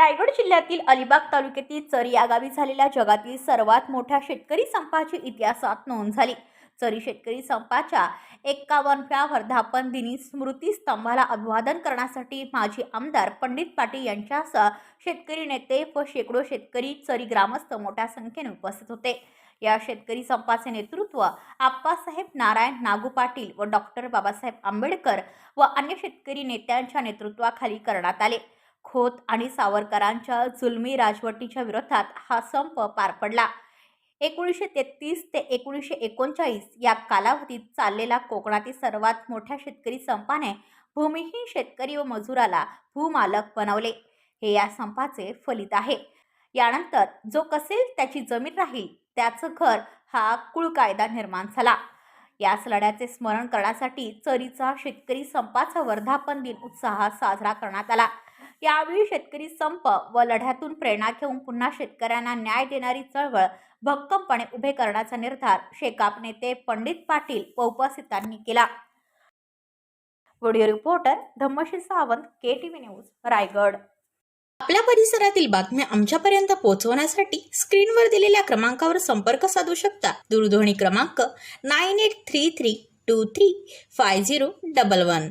रायगड जिल्ह्यातील अलिबाग तालुक्यातील चरी या गावी झालेल्या जगातील सर्वात मोठ्या शेतकरी संपाची इतिहासात नोंद झाली. चरी शेतकरी संपाच्या एक्कावनव्या वर्धापन दिनी स्मृतीस्तंभाला अभिवादन करण्यासाठी माजी आमदार पंडित पाटील यांच्यासह शेतकरी नेते व शेकडो शेतकरी चरी ग्रामस्थ मोठ्या संख्येने उपस्थित होते. या शेतकरी संपाचे नेतृत्व आप्पासाहेब नारायण नागू पाटील व डॉक्टर बाबासाहेब आंबेडकर व अन्य शेतकरी नेत्यांच्या नेतृत्वाखाली करण्यात आले. खोत आणि सावरकरांच्या जुलमी राजवटीच्या विरोधात हा संप पार पडला. एकोणीसशे तेहतीस ते एकोणीसशे एकोणचाळीस या कालावधीत चाललेला कोकणातील सर्वात मोठ्या शेतकरी संपाने भूमिहीन शेतकरी व मजुराला भूमालक बनवले. हे या संपाचे फलित आहे. यानंतर जो कसेल त्याची जमीन राहील त्याचं घर हा कुळ कायदा निर्माण झाला. याच लढ्याचे स्मरण करण्यासाठी चरीचा शेतकरी संपाचा वर्धापन दिन उत्साहात साजरा करण्यात आला. यावेळी शेतकरी संप व लढ्यातून प्रेरणा घेऊन पुन्हा शेतकऱ्यांना न्याय देणारी चळवळ भक्कमपणे उभे करण्याचा निर्धार शेकाप नेते पंडित पाटील व उपस्थितांनी केला. Video reporter Dhammashi Sawant K T V news Raigad. आपल्या परिसरातील बातम्या आमच्यापर्यंत पोहोचवण्यासाठी स्क्रीनवर दिलेल्या क्रमांकावर संपर्क साधू शकता. दूरध्वनी क्रमांक nine eight three three two three five zero double one.